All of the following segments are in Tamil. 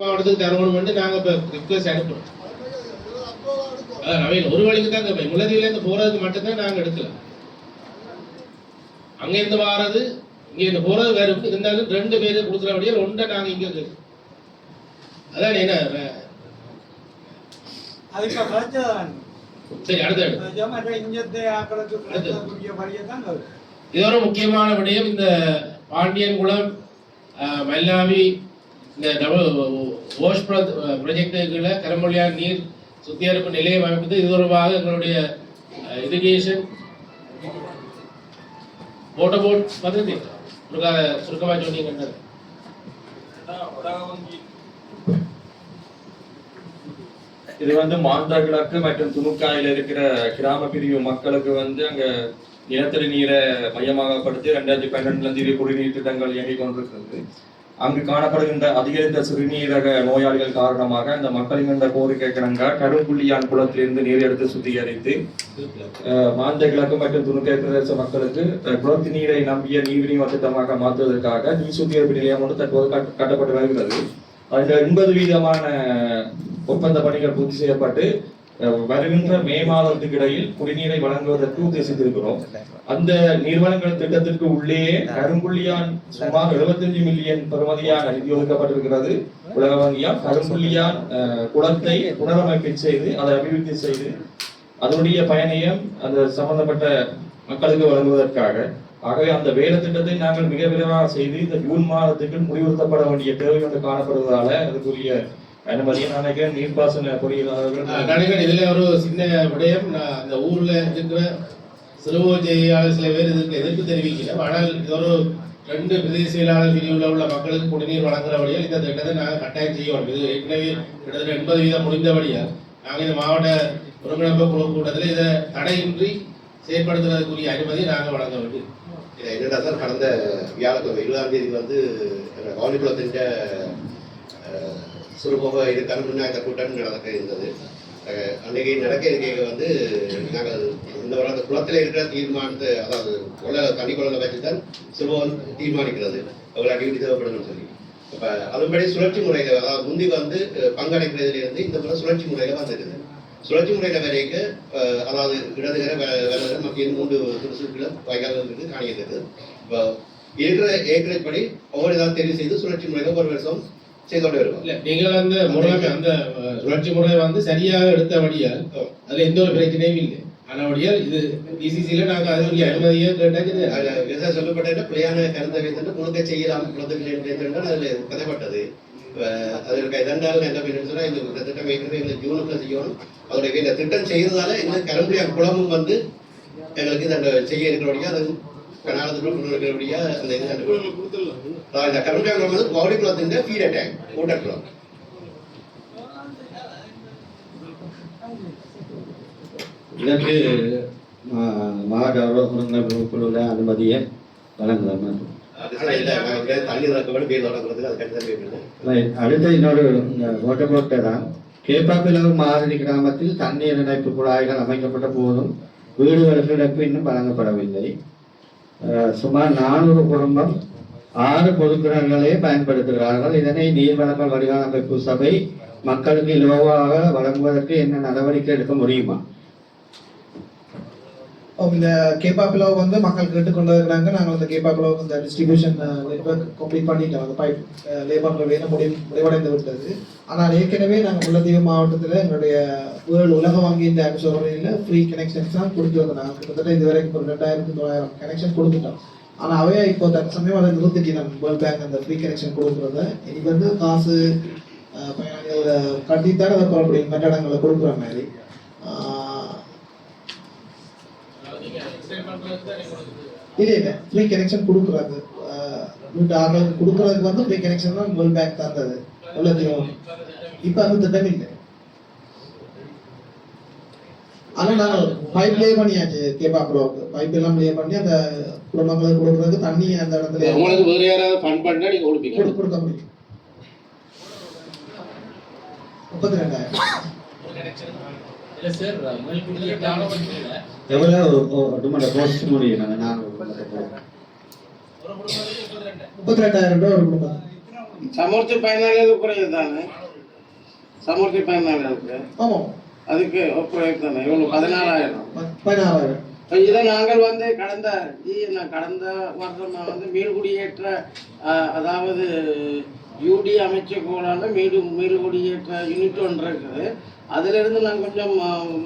மாவட்டத்துக்கு தரணும்னு நாங்க இப்ப ரிக்வஸ்ட் அனுப்புறோம் அதான் நவீன் ஒரு வழிக்கு தான் போய் முள்ளதீவுல இருந்து போறதுக்கு மட்டும்தான் நாங்க எடுக்கல அங்க இருந்து வாரது இங்க இருந்து போறது வேற. இருந்தாலும் ரெண்டு பேரு கொடுக்குறபடியே ஒன்றை நாங்க இங்க. அதான் என்ன சரி அடுத்த அடுத்து. மற்ற இஞ்சத்தை ஆக்களுக்கு பிரச்சனைக்குரிய வழியை தான் அது. இது ஒரு முக்கியமான விடயம் இந்த பாண்டியன்குளம் அஹ், மல்லாவி இந்த தமிழ் ஓஷ் ப்ரொஜெக்டுகளை கரமொழியார் நீர் சுத்திகரிப்பு நிலையம் அமைப்பது இது தொடர்பாக எங்களுடைய இரிகேஷன் போட்ட போட் பദ്ധதி சுருக்கமாக சொன்னீங்க இது வந்து மாந்தா கிழக்கு மற்றும் துணுக்காயில் இருக்கிற கிராம பிரிவு மக்களுக்கு வந்து அங்க நிலத்தடி நீரை மையமாக படுத்தி ரெண்டாயிரத்தி பன்னெண்டுல இருந்து குடிநீர் திட்டங்கள் இயங்கிக் கொண்டிருக்கிறது. அங்கு காணப்படுகின்ற அதிகரித்த சிறுநீரக நோயாளிகள் காரணமாக அந்த மக்களின் இந்த கோரிக்கை கிணங்க கரும்புள்ளியான் குளத்திலிருந்து நீர் எடுத்து சுத்திகரித்து மாந்த கிழக்கு மற்றும் துணுக்கை பிரதேச மக்களுக்கு குளத்து நீரை நம்பிய நீர் விநியோக திட்டமாக மாற்றுவதற்காக நீர் சுத்திகரிப்பு நிலையம் ஒன்று தற்போது கட்டப்பட்டு வருகிறது. அதில் எண்பது வீதமான ஒப்பந்த பணிகள் பூர்த்தி செய்யப்பட்டு வருகின்ற மே மாதத்துக்கு இடையில் குடிநீரை வழங்குவதற்கு உத்தேசித்திருக்கிறோம். அந்த நீர்வளங்கள் திட்டத்திற்கு உள்ளே கரும்புள்ளியான் சுமார் 75 மில்லியன் பெறுமதியான நிதி ஒதுக்கப்பட்டிருக்கிறது. உலக வங்கியால் கரும்புள்ளியான் குளத்தை புனரமைப்பு செய்து அதை அபிவிருத்தி செய்து அதனுடைய பயனையும் அந்த சம்பந்தப்பட்ட மக்களுக்கு வழங்குவதற்காக. ஆகவே அந்த வேலை திட்டத்தை நாங்கள் மிக விரைவாக செய்து இந்த ஜூன் மாதத்துக்கு முடிவுறுத்தப்பட வேண்டிய தேவை ஒன்று காணப்படுவதால அதுக்குரிய நீர்ப்பாசன பொறியியலாளர்கள் கணிகன் இதுல ஒரு சின்ன விடயம். நான் அந்த ஊர்ல இருக்கிற சிறுவ செய்தியாளர் சில பேர் இதுக்கு எதிர்ப்பு தெரிவிக்கல. ஆனால் இது ஒரு ரெண்டு பிரதேச செயலாளர் பிரிவுல உள்ள மக்களுக்கு குடிநீர் வழங்குறபடியால் இந்த திட்டத்தை நாங்கள் கட்டாயம் செய்யணும் இது ஏற்கனவே கிட்டத்தட்ட எண்பது வீதம் முடிந்தபடியால். நாங்கள் இந்த மாவட்ட ஒருங்கிணைப்பு குழு கூட்டத்தில் இதை தடையின்றி செயற்படுத்துவதற்குரிய அனுமதியை நாங்கள் வழங்க வேண்டியது இது என்னடா சார் கடந்த வியாழக்கிழமை இருபதாம் தேதி வந்து கவுனிக்குளத்தின் சுருபோக இது முன்னாடி கூட்டம் நடக்க இருந்தது. அன்றைக்கு நடக்க இருக்கையில் வந்து நாங்கள் இந்த வர அந்த குளத்தில் இருக்கிற தீர்மானத்தை அதாவது கொள்ள தனி குளங்களை வச்சு தான் சுருபம் தீர்மானிக்கிறது. அவ்வளோ அடிக்கடி தேவைப்படணும்னு சொல்லி. இப்போ அதன்படி சுழற்சி முறையில் அதாவது முந்தி வந்து பங்கடைக்கிறதுலேருந்து இந்த முறை சுழற்சி முறையில் வந்துருது சுழற்சி முறையில் வரைக்கும் அதாவது இடதுகர வலதுகர மத்திய மூன்று சுறுசுறுக்கில் வாய்க்கால் இருக்குது காணியிருக்குது இப்போ இருக்கிற ஏக்கரேஜ் படி ஒவ்வொரு இதாக தெரிவு செய்து சுழற்சி முறையில் ஒரு வருஷம் செய்து கொண்டு வருவோம் இல்ல நீங்கள் அந்த முறை அந்த சுழற்சி முறை வந்து சரியாக எடுத்தபடியால் அதுல எந்த ஒரு பிரச்சனையும் இல்லை. ஆனபடியால் இது பிசிசியில நாங்க அதனுடைய அனுமதியை விவசாயம் சொல்லப்பட்ட பிள்ளையான கருத்தை வைத்துட்டு முழுக்க செய்யலாம் குளத்துக்கு அதில் கதைப்பட்டது. அதற்கு இதண்டால் என்ன பண்ணு சொன்னால் இந்த திட்டம் ஏற்கனவே இந்த ஜூனுக்குள்ள செய்யணும். அதோடைய இந்த திட்டம் செய்யறதால எங்களுக்கு கரும்புலியா குளமும் வந்து எங்களுக்கு இந்த செய்ய இருக்கிறபடியா அது கனாலத்துக்குள்ள கொண்டு இருக்கிறபடியா அந்த இது இந்த குளம் வந்து பவுடி குளத்தின் ஃபீடர் டேங்க் ஊட்டர் குளம் இதற்கு மா- மாவட்ட உறுப்பினர்கள் குழுவில் அனுமதியை Right. அடுத்து இன்னொரு இந்த ஓட்ட போட்டை தான் கேப்பாப்பிளவு மாதிரி கிராமத்தில் தண்ணீர் இணைப்பு குழாய்கள் அமைக்கப்பட்ட போதும் வீடுகளுக்கு இணைப்பு இன்னும் வழங்கப்படவில்லை. சுமார் நானூறு குடும்பம் ஆறு பொதுக்கிணறுகளே பயன்படுத்துகிறார்கள். இதனை நீர்வளங்கள் வடிவமைப்பு சபை மக்களுக்கு இலவாக வழங்குவதற்கு என்ன நடவடிக்கை எடுக்க முடியுமா? இந்த கேபா பிளவு வந்து மக்கள் கேட்டுக்கொண்டு இருக்கிறாங்க நாங்கள் அந்த கேபா பிளவு இந்த டிஸ்ட்ரிபியூஷன் நெட்ஒர்க் கம்ப்ளீட் பண்ணிட்டோம். அந்த பைப் லேபர் வேணும் முடி முடிவடைந்து விட்டது. ஆனால் ஏற்கனவே நாங்கள் முல்லத்தீவு மாவட்டத்தில் எங்களுடைய ஊழல் உலக வங்கியின் அனுசரணையில் ஃப்ரீ கனெக்ஷன்ஸ் தான் கொடுத்து வந்தோம். நாங்கள் கிட்டத்தட்ட இது வரைக்கும் ஒரு ரெண்டாயிரத்தி தொள்ளாயிரம் கனெக்ஷன் கொடுத்துட்டோம். ஆனால் அவையே இப்போ தற்சமயம் அதை நிறுத்திட்டோம் வேர்ல்ட் பேங்க் அந்த ஃப்ரீ கனெக்ஷன் கொடுக்குறத. இனி வந்து காசு பயணிகள் கட்டித்தான் அதை அப்படி கட்டடங்களை கொடுக்குற மாதிரி. இல்ல இல்ல. ஃப்ரீ கனெக்ஷன் கொடுக்குறாங்க வீட்டு ஆளுக்கு கொடுக்குறதுக்கு வந்து ஃப்ரீ கனெக்ஷன் தான் வேர்ல்ட் பேங்க் தந்தது. எல்லாத்தையும் இப்போ அந்த திட்டம் இல்லை. ஆனா நாங்கள் பைப் லே பண்ணியாச்சு கேப்பாப்புலவுக்கு பைப் எல்லாம் லே பண்ணி அந்த குடும்பங்களுக்கு கொடுக்குறதுக்கு தண்ணி அந்த இடத்துல உங்களுக்கு வேற யாராவது ஃபண்ட் பண்ணா நீங்க கொடுப்பீங்க கொடு- கொடுக்க முடியும். முப்பத்தி ரெண்டாயிரம். எவ்வளவு ஒட்டுமொத்த போஸ்ட் முடியும் நான் முப்பத்தி ரெண்டாயிரம் ரூபாய் ஒரு குடும்பம். சமூர்த்தி பயனாளிகளுக்கு குறைவு தானே? சமூர்த்தி பயனாளிகளுக்கு? ஆமாம் அதுக்கு குறைவு தானே? இவ்வளோ பதினாறாயிரம். பதினாறாயிரம். இதை நாங்கள் வந்து கடந்த நான் கடந்த வருடம் வந்து மீள்குடியேற்ற அதாவது யூடி அமைச்சக்கூடான மீடு மீள்குடியேற்ற யூனிட் ஒன்று இருக்குது. அதிலிருந்து நாங்கள் கொஞ்சம்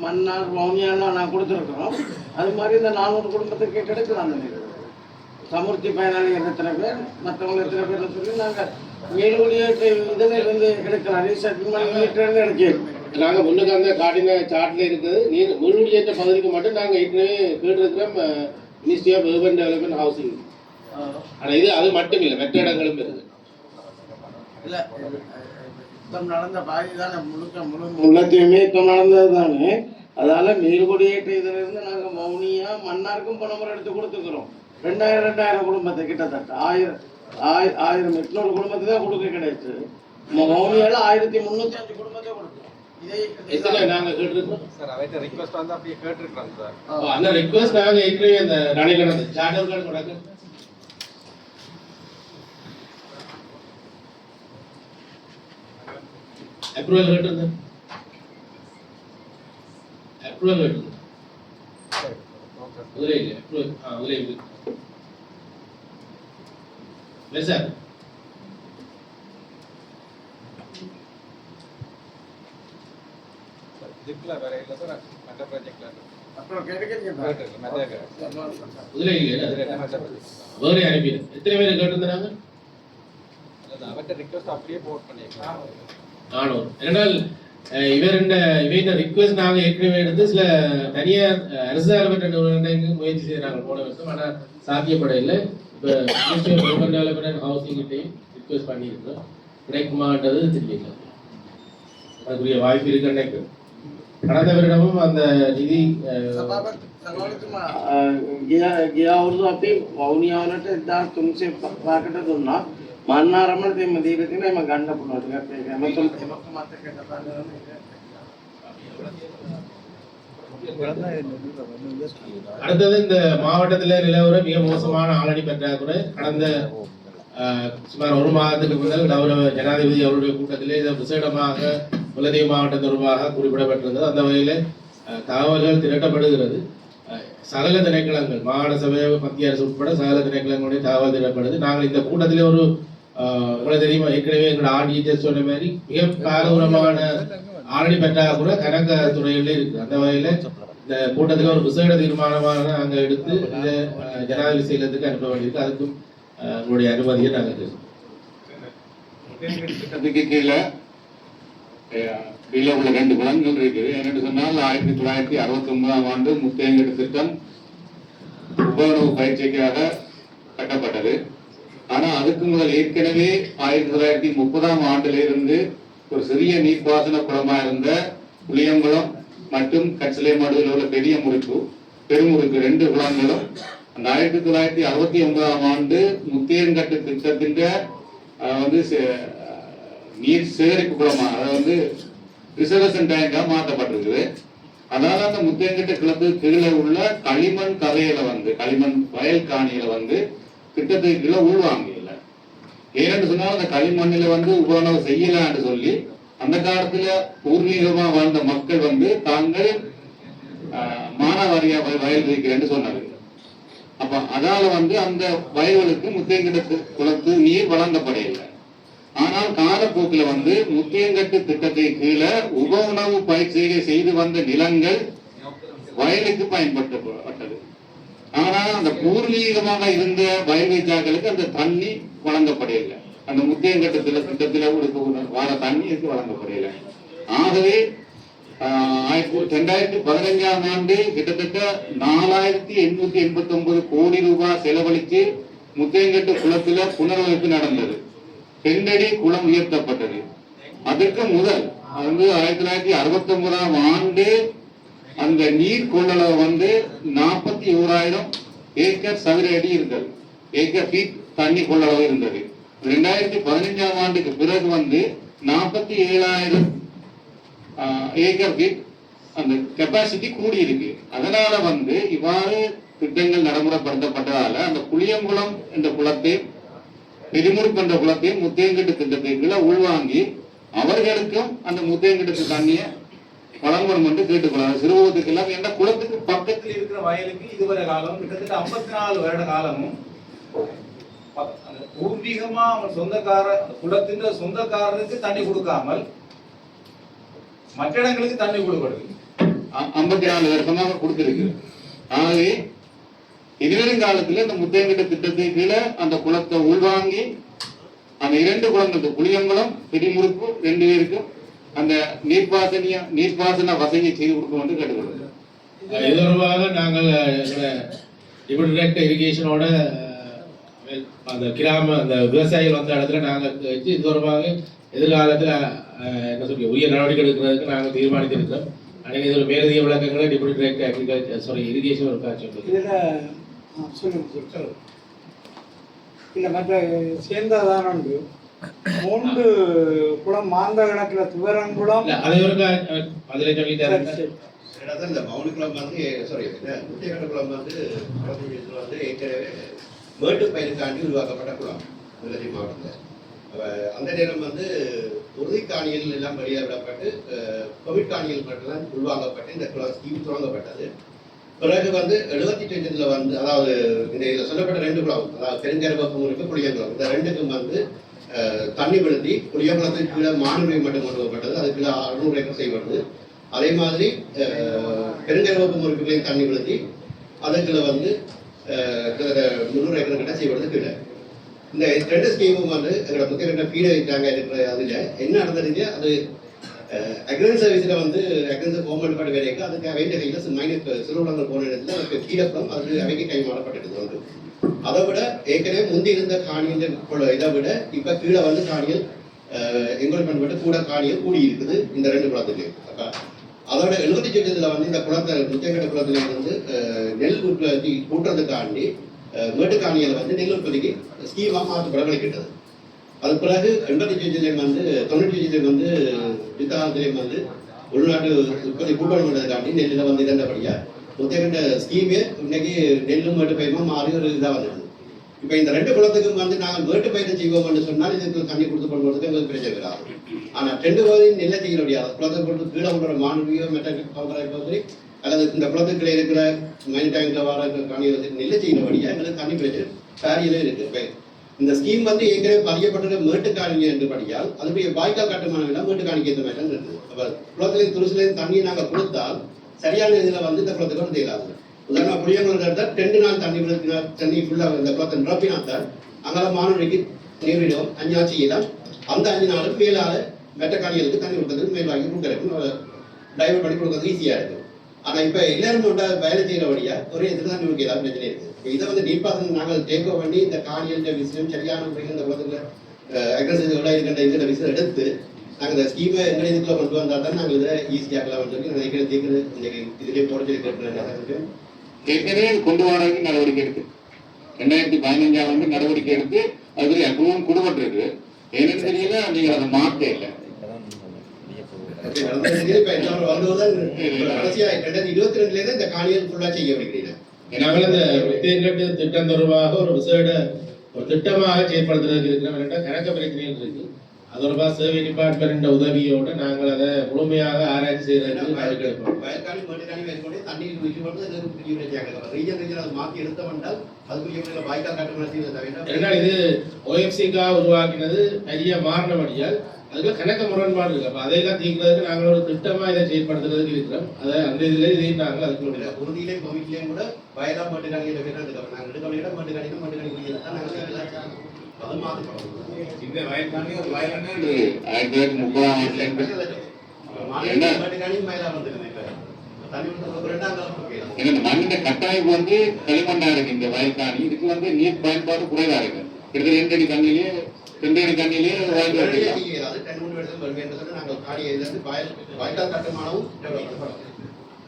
மன்னார் வவுனியாலாம் நான் கொடுத்துருக்குறோம் அது மாதிரி இந்த நானூறு குடும்பத்தை கேட்டெடுக்கலாம் அந்த சமுர்த்தி பயனாளிகள் எத்தனை பேர் மற்றவங்க எத்தனை பேர் சொல்லி நாங்கள் மீள்குடியேற்ற இதில் இருந்து எடுக்கலாம் ரீசெட்டில்மெண்ட் யூனிட்லேருந்து எடுக்கலாம் நாங்க முன்னுக்கு அந்த காட்டின சார்ட்ல இருக்குது. நீர் முழுடியேற்ற பகுதிக்கு மட்டும் நாங்க ஏற்கனவே கேட்டிருக்கிறோம் ministry of urban development housing ஆனா இது அது மட்டும் இல்லை மற்ற இடங்களும் இருக்குது. இல்ல யுத்தம் நடந்த பாதி தானே முழுக்க முழு முள்ளத்தையுமே யுத்தம் நடந்தது தானே. அதால மீள்குடியேற்ற இதுல இருந்து நாங்க மௌனியா மன்னாருக்கும் பணமுறை எடுத்து கொடுத்துக்கிறோம். ரெண்டாயிரம் ரெண்டாயிரம் குடும்பத்தை கிட்டத்தட்ட. ஆயிரம் ஆய் ஆயிரம் எட்நூறு குடும்பத்தை தான் கொடுக்க கிடைச்சு. மௌனியால ஆயிரத்தி முந்நூற்றி அஞ்சு இதே எத்தனை நாங்க கேட்டிருக்கோம்? சார் அவர்கிட்ட ரிக்வஸ்ட் வந்து அப்படியே கேட்டிருக்கிறோம் சார். அந்த ரிக்வஸ்ட் நாங்க ஏற்கனவே அந்த நடைபெறது சார்ட்டர்கள் கொடுக்க அப்ரூவல் கேட்டிருந்தேன் அப்ரூவல் கேட்டிருந்தேன் இல்லை அப்ரூவல் ஆ இல்லை இல்லை சார் ஜிப்ல வேற இல்லை சார் மற்ற ப்ராஜெக்ட்ல அப்புறம் கிடைக்கிறீங்க கேட்டிருக்கேன் இல்லை ப்ராஜெக்ட் வேறு அனுப்பிடு. எத்தனை பேர் கேட்டிருந்தாங்க அவர்கிட்ட ரிக்வஸ்ட் அப்படியே போட் பண்ணியிருக்கேன் நானூறு. ஏனென்றால் இவருண்ட இவையின் ரிக்வெஸ்ட் நாங்கள் ஏற்கனவே எடுத்து சில தனியார் அரசு நிறுவனங்களுக்கு முயற்சி செய்கிறாங்க போன வருஷம் ஆனால் சாத்தியப்படவில்லை இப்போ மினிஸ்ட்ரி ஆஃப் ரூரல் டெவலப்மெண்ட் ஹவுசிங்கிட்டையும் ரிக்வெஸ்ட் பண்ணியிருக்கோம். கிடைக்குமான்றது தெரியல அதுக்குரிய வாய்ப்பு இருக்குன்னு கடந்த வருடமும் அந்த நிதி அஹ், ගිය ගිය අවුරුදු අපි වවුනියාවලට එදා තුන්සේ පාකට දුන්නා මන්නාරමට එම දීලා තියෙනවා එම ගන්න පුළුවන් ටිකක් ඒක එමතුම් එමතුම් මතකයට அடுத்தது இந்த மாவட்டத்தில் நிலவர மிக மோசமான ஆளணி பற்றாக்குறை கடந்த அஹ், சுமார் ஒரு மாதத்துக்கு முதல் கௌரவ ஜனாதிபதி அவருடைய கூட்டத்திலே இதை விசேடமாக குலதெய்வ மாவட்டம் தொடர்பாக குறிப்பிடப்பட்டிருந்தது. அந்த வகையில் தகவல்கள் திரட்டப்படுகிறது. சகல திணைக்களங்கள் மாகாண சபை மத்திய அரசு உட்பட சகல திணைக்களங்களுடைய தகவல் திரட்டப்படுது. நாங்கள் இந்த கூட்டத்திலே ஒரு அஹ், உங்களுக்கு தெரியுமா? ஏற்கனவே எங்களோட ஆடிட்டர் சொன்ன மாதிரி மிக பாரதூரமான ஆரணி கூட கணக்க துறையிலே இருக்கு அந்த வகையில் இந்த கூட்டத்தில் ஒரு விசேட தீர்மானமாக நாங்கள் எடுத்து இந்த ஜனாதிபதி செயலத்துக்கு அனுப்ப வேண்டியிருக்கு. அதுக்கும் உங்களுடைய அனுமதியை நாங்கள் கேட்கிறோம். கீழே கீழே உள்ள ரெண்டு குளங்கள் இருக்குது. என்னென்று சொன்னால் ஆயிரத்தி தொள்ளாயிரத்தி அறுபத்தி ஒன்பதாம் ஆண்டு முத்தேங்கட்டு திட்டம் உபகரண பயிற்சிக்காக கட்டப்பட்டது. ஆனால் அதுக்கு முதல் ஏற்கனவே ஆயிரத்தி தொள்ளாயிரத்தி முப்பதாம் ஆண்டிலிருந்து ஒரு சிறிய நீர்ப்பாசன குளமா இருந்த புளியங்குளம் மற்றும் கச்சிலைமாடுவில் உள்ள பெரிய முறிப்பு பெருமுறுக்கு ரெண்டு குளங்களும் அந்த ஆயிரத்தி தொள்ளாயிரத்தி அறுபத்தி ஒன்பதாம் ஆண்டு முத்தியங்கட்டு திட்டத்தின் வந்து சே- நீர் சேகரிப்பு குளமாக அதை வந்து ரிசர்வேஷன் டேங்காக மாற்றப்பட்டிருக்குது. அதனால அந்த முத்தியங்கட்டு கிளப்பு கீழே உள்ள களிமண் கரையில வந்து களிமண் வயல் காணியில வந்து திட்டத்துக்கு கீழே உள்வாங்கல இல்லை. ஏன்னு சொன்னால் அந்த களிமண்ணில வந்து உபரணம் செய்யலான்னு சொல்லி அந்த காலத்துல பூர்வீகமா வாழ்ந்த மக்கள் வந்து தாங்கள் மானாவாரியா வயல் இருக்கிறேன்னு சொன்னாங்க. அப்ப அதால வந்து அந்த வயல்களுக்கு முத்தியங்கட்டு குளத்து நீர் வழங்கப்படையில்லை ஆனால் காலப்போக்கில் வந்து முத்தியங்கட்டு திட்டத்தை கீழே உப உணவு பயிற்சிகளை செய்து வந்த நிலங்கள் வயலுக்கு பயன்படுத்தப்பட்டது. ஆனால் அந்த பூர்வீகமாக இருந்த வயல் வைத்தாக்களுக்கு அந்த தண்ணி வழங்கப்படவில்லை. அந்த முத்தியங்கட்டு திட்ட- திட்டத்தில் கொடுக்க வர தண்ணீருக்கு வழங்கப்படவில்லை. ஆகவே ஆயிரத்தி ரெண்டாயிரத்தி பதினஞ்சாம் ஆண்டு கிட்டத்தட்ட நாலாயிரத்தி எண்ணூத்தி எண்பத்தி ஒன்பது கோடி ரூபாய் செலவழித்து முத்தியங்கட்டு குளத்துல புனரமைப்பு நடந்தது. தென்னடி குளம் உயர்த்தப்பட்டது. அதுக்கு முதல் வந்து ஆயிரத்தி தொள்ளாயிரத்தி அறுபத்தி ஒன்பதாம் ஆண்டு அந்த நீர் கொள்ளளவு வந்து நாற்பத்தி ஓராயிரம் ஏக்கர் சதுர அடி இருந்தது. ஏக்கர் ஃபீட் தண்ணி கொள்ளளவு இருந்தது. ரெண்டாயிரத்தி பதினஞ்சாம் ஆண்டுக்கு பிறகு வந்து நாற்பத்தி ஏழாயிரம் ஏக்கர் ஃபீட் அந்த கெப்பாசிட்டி கூடியிருக்கு. அதனால வந்து இவ்வாறு திட்டங்கள் நடைமுறைப்படுத்தப்பட்டதால அந்த புளியங்குளம் என்ற குளத்தை பிரிமுறுப்பு குளத்தையும் முத்தையங்கட்டு திட்டத்தின் உள்வாங்கி அவர்களுக்கும் அந்த முத்தையங்கிட்டு தண்ணியை வழங்கணும் என்று கேட்டுக்கொள்ளாங்க சிறுவத்துக்கு எல்லாம் எந்த குளத்துக்கு பக்கத்தில் இருக்கிற வயலுக்கு இதுவரை காலம் கிட்டத்தட்ட ஐம்பத்தி நாலு வருட காலமும் அந்த பூர்வீகமா அவன் சொந்தக்கார குளத்தின் சொந்தக்காரருக்கு தண்ணி கொடுக்காமல் மற்ற இடங்களுக்கு தண்ணி கொடுக்கப்படுது ஐம்பத்தி நாலு வருஷமாக கொடுத்திருக்கு ஆகவே இனிவரும் காலத்துல இந்த முத்தையங்கிட்ட திட்டத்தின் கீழே அந்த குளத்தை உள்வாங்கி அந்த இரண்டு குளங்களுக்கு புளியங்குளம் பிடிமுறுப்பு ரெண்டு பேருக்கும் அந்த நீர்ப்பாசனிய நீர்ப்பாசன வசதியை செய்து கொடுக்க என்று கேட்டுக்கொள்கிறேன் இது தொடர்பாக நாங்கள் இப்படி டிரெக்ட் இரிகேஷனோட அந்த கிராம அந்த விவசாயிகள் வந்த இடத்துல நாங்கள் வச்சு இது தொடர்பாக எதிர்காலத்தில் என்ன சொல்லி உரிய நடவடிக்கை எடுக்கிறதுக்கு நாங்கள் தீர்மானித்திருக்கிறோம். அன்றைக்கு இதில் மேலதிக விளக்கங்களை deputy director agriculture sorry irrigation ஒரு காட்சி மற்ற சேர்ந்ததான் உண்டு மூன்று குளம் மாந்த கணக்குல துவரங்குளம் இல்லை அதை ஒரு சரி. அதாவது இந்த மவுனி குளம் வந்து சாரி முட்டைக்கட்ட குளம் வந்து வந்து ஏற்கனவே மேட்டு பயிருக்காண்டி உருவாக்கப்பட்ட குளம் நீலகிரி மாவட்டத்தில். அந்த நேரம் வந்து உறுதி காணிகள் எல்லாம் வெளியிடப்பட்டு கோவிட் காணிகள் உருவாக்கப்பட்டு இந்த குளம் ஸ்கீம் தொடங்கப்பட்டது. பிறகு வந்து எழுபத்தி ரெண்டுல வந்து அதாவது இந்த இதில் சொல்லப்பட்ட ரெண்டு குளம் அதாவது பெருங்கருவப்பும் இருக்கு புளியங்குளம். இந்த ரெண்டுக்கும் வந்து தண்ணி விழுந்தி புளியங்குளத்துக்கு கீழே மாநிலம் மட்டும் கொண்டு வரப்பட்டது. அது கீழே அறுநூறு ஏக்கர் செய்யப்படுது அதே மாதிரி அஹ், பெருங்கருவப்பு தண்ணி விழுந்தி அதுக்குள்ள வந்து முந்நூறு ஏக்கர் கிட்ட செய்யப்படுது கீழே. இந்த ரெண்டு ஸ்கீமும் வந்து எங்களோட முக்கிய கிட்ட ஃபீடை வைத்தாங்க இருக்கிற அதில் என்ன நடந்ததுங்க அது அக்ரிகல்ச்சர் சர்வீஸில் வந்து அக்ரிகல்ச்சர் கவர்மெண்ட் பட்ட வேலைக்கு அதுக்கு வேண்டிய கையில் மைனஸ் சிறுவனங்கள் போன இடத்துல அதுக்கு கீழப்பம் அது அவைக்கு கைமாறப்பட்டது வந்து. அதை விட ஏற்கனவே முந்தி இருந்த காணியில் இதை விட இப்போ கீழே வந்து காணிகள் எங்களுக்கு பண்ணப்பட்டு கூட காணிகள் கூடி இருக்குது இந்த ரெண்டு குளத்துக்கு. அப்ப அதோட எழுபத்தி செட்டுல வந்து இந்த குளத்தை முத்தைக்கட்ட குளத்துல வந்து நெல் உற்பத்தி கூட்டுறதுக்காண்டி மேட்டு மேட்டுக்காணிகள் வந்து நெல் உற்பத்திக்கு ஸ்கீமாக மாற்ற பிரபலிக்கிட்டது அது பிறகு எண்பத்தி அஞ்சுலேயும் வந்து தொண்ணூற்றி அஞ்சுலேயும் வந்து யுத்தாந்திலையும் வந்து உள்நாட்டு உற்பத்தி கூட்டணி பண்ணுறதுக்காண்டி நெல்லில் வந்து இருந்தபடியா முத்தைக்கட்ட ஸ்கீமே இன்னைக்கு நெல்லும் மேட்டு பயிரமா மாறி ஒரு இதாக வந்தது இப்போ இந்த ரெண்டு குளத்துக்கும் வந்து நாங்கள் வேட்டு பயிரை செய்வோம்னு சொன்னால் இதுக்கு தண்ணி கொடுத்து பண்ணுறதுக்கு எங்களுக்கு பிரச்சனை வராது ஆனால் ரெண்டு பகுதியும் நெல்லை செய்ய முடியாது குளத்தை போட்டு கீழே கொண்டு வர மாணவியோ மெட்ட பகுதி அல்லது இந்த குளத்துக்குள்ள இருக்கிற மைன் டேங்கில் வர காணியை வச்சு நெல்லை செய்யறபடியா எங்களுக்கு தண்ணி பிரச்சனை சாரியிலே இருக்குது இப்ப இந்த ஸ்கீம் வந்து ஏற்கனவே பதியப்பட்டது மேட்டு என்று என்றபடியால் அதனுடைய வாய்க்கால் கட்டுமானம் எல்லாம் மேட்டு காணிக்க ஏற்ற மாதிரி இருக்குது அப்போ குளத்துலேயும் துருசுலேயும் தண்ணி நாங்கள் கொடுத்தால் சரியான இதில் வந்து இந்த குளத்துக்கு வந்து தேடாது உதாரணமாக புளியங்குளம் எடுத்தால் ரெண்டு நாள் தண்ணி விழுக்கினா தண்ணி ஃபுல்லாக இந்த குளத்தை நிரப்பினாத்தால் அங்கே மாணவருக்கு நேரிடும் அஞ்சாச்சி இடம். அந்த அஞ்சு நாளும் மேலால மெட்டக்காணிகளுக்கு தண்ணி கொடுக்கறதுக்கு மேல் வாங்கி கொடுக்குறதுக்கு டைவர்ட் பண்ணி கொடுக்கறது ஈஸியாக இருக்குது ஆனால் இப்போ எல்லாரும் கொண்ட வேலை செய்கிற வழியா ஒரே இதுதான் தான் நமக்கு ஏதாவது பிரச்சனை இருக்குது இப்போ இதை வந்து நீர்ப்பாசனம் நாங்கள் டேக் பண்ணி இந்த காணியல் விஷயம் சரியான முறையில் இந்த குளத்தில் அக்ரஸிவ் இருக்கின்ற இந்த விஷயம் எடுத்து நாங்கள் இந்த ஸ்கீமை எங்களை இதுக்குள்ள கொண்டு வந்தால் தான் நாங்கள் இதை ஈஸியாக்கலாம் சொல்லி நினைக்கிற தீர்க்கிறது இன்னைக்கு இதிலே போட ஏற்கனவே கொண்டு வரதுக்கு நடவடிக்கை எடுத்து. ரெண்டாயிரத்தி பதினஞ்சாம் வந்து நடவடிக்கை எடுத்து அதுக்கு அப்ரூவல் கொடுக்கப்பட்டிருக்கு ஏன்னு தெரியல நீங்க அதை மாற்ற இல்லை. நாங்கள் இந்த முத்தையங்கட்டு திட்டம் தொடர்பாக ஒரு விசேட ஒரு திட்டமாக செயல்படுத்துறதுக்கு இருக்கிறோம் கணக்க பிரச்சனைகள் இருக்கு. அது தொடர்பாக சேவை டிபார்ட்மெண்ட் உதவியோட நாங்கள் அதை முழுமையாக ஆராய்ச்சி செய்யறதுக்கு இது ஓஎஃப்சிக்காக உருவாக்கினது பெரிய மாறினபடியால் அதுல கணக்க முரண்பாடு இருக்கு அப்ப அதையெல்லாம் தீர்க்கிறதுக்கு நாங்கள் ஒரு திட்டமா இதை செயல்படுத்துறதுக்கு இருக்கிறோம். அதை அந்த இதுல இதையும் நாங்கள் இல்ல, உறுதியிலையும் கோவிட்லையும் கூட வயலா மேட்டுக்காணியில் பேர் எடுக்கிறோம் நாங்கள் எடுக்க வேண்டிய இடம் மேட்டுக்காணினா மேட்டுக்காணி குடியில் தான். நாங்கள் அது மாற்றப்படும் இந்த வயல்காணி ஒரு வயல்காணி ஆயிரத்தி தொள்ளாயிரத்தி முப்பதாம் இந்த மண்ணின் கட்டமைப்பு வந்து களிமண்ணா இருக்கு. இந்த வயல்காணி இதுக்கு வந்து நீர் பயன்பாடு குறைவா இருக்கு. கிட்டத்தட்ட ரெண்டு அடி தண்ணியிலேயே ரெண்டு அடி தண்ணியிலேயே வயல் நேரடியா வெட்டிக்கலாம் செய்ய இயலாது. ரெண்டு மூணு வருஷம் வருவேன் என்று சொல்லி நாங்கள் இதிலிருந்து வாயில் வாய்க்கால் கட்டுமானமும்.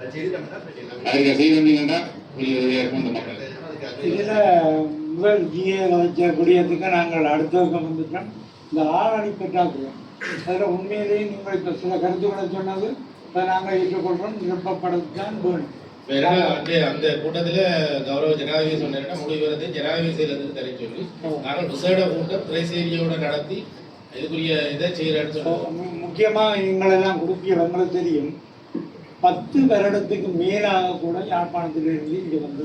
அதுக்கு இருக்கும் இந்த மக்கள். இதுல முதல் ஜிஏ வச்ச குடியத்துக்கு நாங்கள் அடுத்ததுக்கு வந்துட்டோம். இந்த ஆரணி பெற்றாக்குறோம் அதில் உண்மையிலேயே நீங்கள் இப்போ சில கருத்துக்களை சொன்னது அதை நாங்கள் ஏற்றுக்கொள்கிறோம். நிரப்பப்படத்தான் வேணும். வேற அந்த அந்த கூட்டத்துல கௌரவ ஜனாதிபதி சொன்னா முடிவுறதை ஜனாதிபதி செயலத்துக்கு தர சொல்லி. நாங்கள் விசேட கூட்டம் திரைசேரியோட நடத்தி இதுக்குரிய இதை செய்யறேன்னு சொல்லுவோம் மு- முக்கியமா எங்களெல்லாம் குரூப்பில் எங்களுக்கு தெரியும். பத்து வருடத்துக்கு மேலாக கூட யாழ்ப்பாணத்திலிருந்து இங்கே வந்து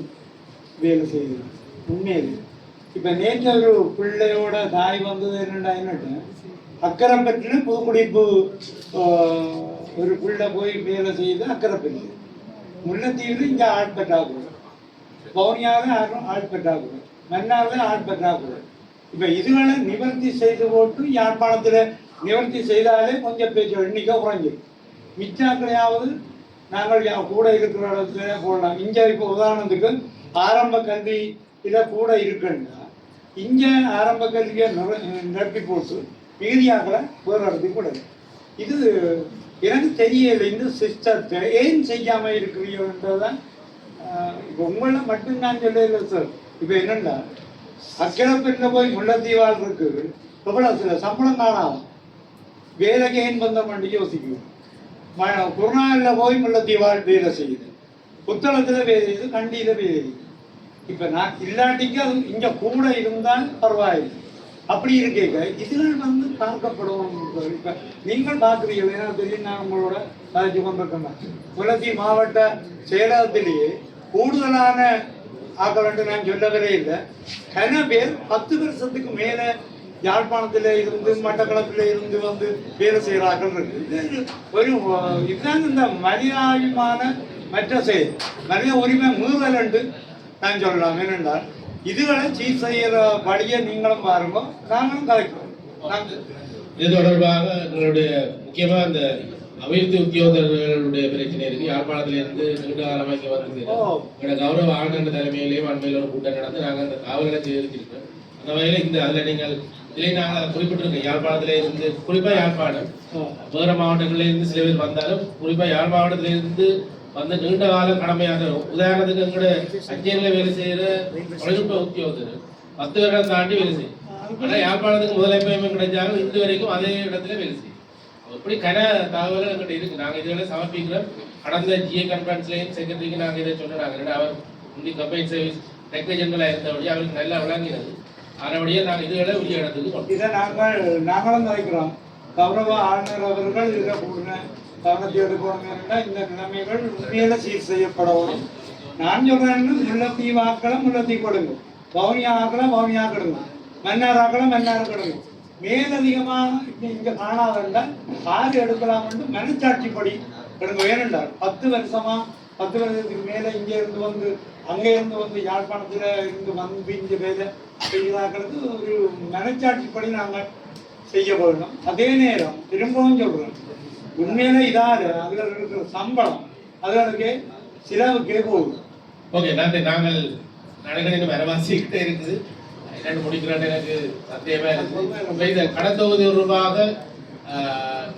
வேலை செய்யுது உண்மையிலே. இப்போ நேற்று ஒரு பிள்ளையோட தாய் வந்தது என்னடா என்னட்டு? அக்கரைப்பட்டின புதுக்குடிப்பு ஒரு பிள்ளை போய் வேலை செய்யுது அக்கரைப்பட்டி முன்னத்திலிருந்து இங்கே ஆள் பற்றாக்குறை பவுனியாவில் ஆளும் ஆள் பற்றாக்குறை மன்னாரில் ஆள் பற்றாக்குறை இப்போ இதுகளை நிவர்த்தி செய்து போட்டு யாழ்ப்பாணத்தில் நிவர்த்தி செய்தாலே கொஞ்சம் பேச்சு எண்ணிக்கை குறைஞ்சிடும் மிச்சாக்களையாவது நாங்கள் கூட இருக்கிற இடத்துல போடலாம். இங்கே இப்போ உதாரணத்துக்கு ஆரம்ப கல்வி இதை கூட இருக்குன்னா இங்கே ஆரம்ப கல்வியை நிரப்பி போட்டு மிகுதியாக்கலை வேறு இடத்துக்கு கூட இது எனக்கு தெரியலைன்னு சிஸ்டர் சிஸ்டத்தை ஏன் செய்யாம இருக்கிறீங்கன்றதான் இப்போ உங்களை மட்டும் நான் சொல்லல சார் இப்போ என்னன்னா அக்கரைப்பட்டில் போய் முல்லைத்தீவால் இருக்கு. எவ்வளோ சில சம்பளம் காணாது வேலைக்கு ஏன் வந்த பண்ணி யோசிக்கும் குருநாளில் போய் முல்லைத்தீவால் வேலை செய்யுது. புத்தளத்தில் வேலை செய்யுது கண்டியில் வேலை செய்யுது. இப்போ நான் இல்லாட்டிக்கு அது இங்கே கூட இருந்தால் பரவாயில்லை. அப்படி இருக்கேங்க. இதெல்லாம் வந்து பார்க்கப்படும். இப்போ நீங்கள் பார்க்குறீங்க ஏன்னா தெரியும் நான் உங்களோட கதைச்சு கொண்டிருக்கேன் முல்லத்தி மாவட்ட செயலகத்திலேயே கூடுதலான ஆக்க என்று நான் சொல்லவே இல்லை. கன பேர் பத்து வருஷத்துக்கு மேலே யாழ்ப்பாணத்தில் இருந்து மட்டக்களத்தில் இருந்து வந்து வேலை செய்கிறார்கள் இருக்கு இது ஒரு இதுதான் இந்த மனிதாபிமான மற்ற செயல். மனித உரிமை மீறல் என்று நான் சொல்லலாம். ஏனென்றால் இதுகளை சீர் செய்கிற வழியை நீங்களும் பாருங்க. நாங்களும் கலைக்கிறோம். இது தொடர்பாக எங்களுடைய முக்கியமா அந்த அபிவிருத்தி உத்தியோகர்களுடைய பிரச்சனை இருக்கு. யாழ்ப்பாணத்துல இருந்து நீண்ட காலமாக இங்க வந்து ஓ. எங்களோட கௌரவ ஆளுநர் தலைமையிலேயும் அண்மையில் ஒரு கூட்டம் நடந்து நாங்கள் அந்த காவல்களை செய்திருக்கிறோம் அந்த வகையில இந்த அதுல நீங்கள் இதிலே நாங்கள் குறிப்பிட்டிருக்கோம். யாழ்ப்பாணத்துல இருந்து குறிப்பா யாழ்ப்பாணம். வேற மாவட்டங்கள்ல இருந்து சில பேர் வந்தாலும் குறிப்பா யாழ் மாவட்டத்துல இருந்து வந்து நீண்ட காலம் கடமையாக உதாரணத்துக்கு எங்களோட அஞ்சலில் வேலை செய்யற தொழில்நுட்ப உத்தியோகத்தர் பத்து வருடம் தாண்டி வேலை செய்யும். ஆனால் யாழ்ப்பாணத்துக்கு முதலமைப்பு கிடைச்சாலும் இன்று வரைக்கும் அதே இடத்துல வேலை செய்யும். எப்படி கன தகவல் எங்கிட்ட இருக்கு. நாங்கள் இதுவரை சமர்ப்பிக்கிறோம். கடந்த ஜிஏ கான்ஃபரன்ஸ்லயும் செக்ரட்டரிக்கு நாங்கள் இதை சொன்னோம் அவர் முந்தி கம்பெனி சர்வீஸ் டெக்னீஷியன்களா இருந்தபடியே அவருக்கு நல்லா விளங்கினது. அதனுடைய நாங்கள் இதுவரை உரிய இடத்துக்கு இதை நாங்கள் நாங்களும் வைக்கிறோம் கௌரவ ஆளுநர் அவர்கள் இதில் கூடின கவனத்தை இந்த நிலைமைகள் உண்மையில சீர் செய்யப்படவும் நான் சொல்றேன் முல்லத்தீ வாக்களை முல்லத்தீ கொடுங்க பவுனியா ஆக்கலாம் பவுனியா கொடுங்க மன்னார் ஆக்கலாம் மன்னார் கொடுங்க மேலதிகமாக இங்க இங்க காணாதண்டா ஆறு எடுக்கலாம்னு மனச்சாட்சிப்படி கொடுங்க வேணுண்டார் பத்து வருஷமா பத்து வருஷத்துக்கு மேல இங்க இருந்து வந்து அங்கே இருந்து வந்து யாழ்ப்பாணத்துல இருந்து வந்து இங்க வேலை செய்யலாக்கிறது ஒரு மனச்சாட்சிப்படி நாங்கள் செய்ய போகணும் அதே நேரம் திரும்பவும் சொல்றேன். உண்மையான இதாரு அதுல இருக்கிற சம்பளம் அதுகளுக்கு சிலவுக்கே போகுது. ஓகே நன்றி நாங்கள் நாடுகள் வரவாசிக்கிட்டே இருக்குது. என்னென்னு முடிக்கிறோன்னு எனக்கு சந்தேகமா இருக்குது இப்ப இந்த கடத்தொகுதி ரூபாக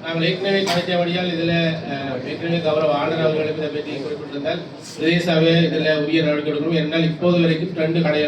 நாங்கள் ஏற்கனவே கலைச்சபடியால் இதில் ஏற்கனவே கௌரவ ஆளுநர் அவர்களிடம் இதை பற்றி குறிப்பிட்டிருந்தால் பிரதேசாவே இதில் உரிய நடவடிக்கை எடுக்கணும். என்னால் இப்போது வரைக்கும் ரெண்டு கடைகள்